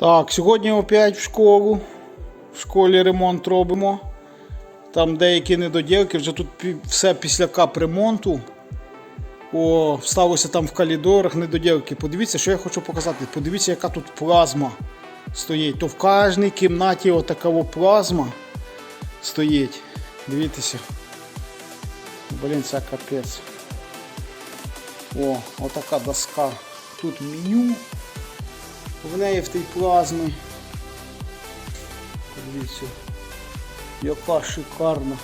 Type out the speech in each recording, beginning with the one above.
Так, сьогодні опять в школу. В школі ремонт робимо. Там деякі недоділки, вже тут все після капремонту. О, сталося там в коридорах недоділки. Подивіться, що я хочу показати. Подивіться, яка тут плазма стоїть. То в кожній кімнаті отакова плазма стоїть. Дивіться. Блін, це капець. О, отака доска. Тут меню. В неї в тій плазмі. Подивіться. Яка шикарна.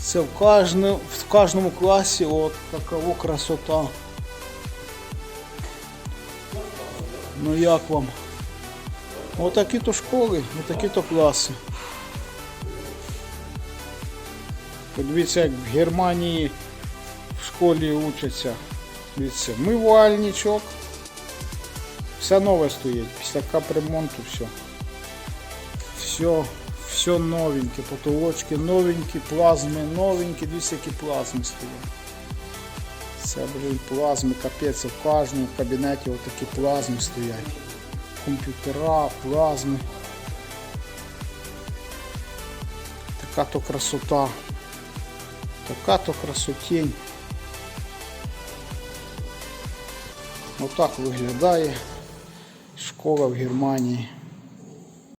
Це в кожному, в кожному класі от такова красота. Ну як вам? Отакі то школи, отакі то класи. Подивіться, як в Германії в школі учаться. Дивіться, мивальничок. Все нове стоїть. Після капремонту все. Все, все новеньке. Потолочки новенькі, плазми новенькі. Дивіться, які плазми стоять. Це, блін, плазми, капець, в кожному кабінеті отакі плазми стоять. Комп'ютера, плазми. Така то красота. Така то красотень. Отак виглядає школа в Германії.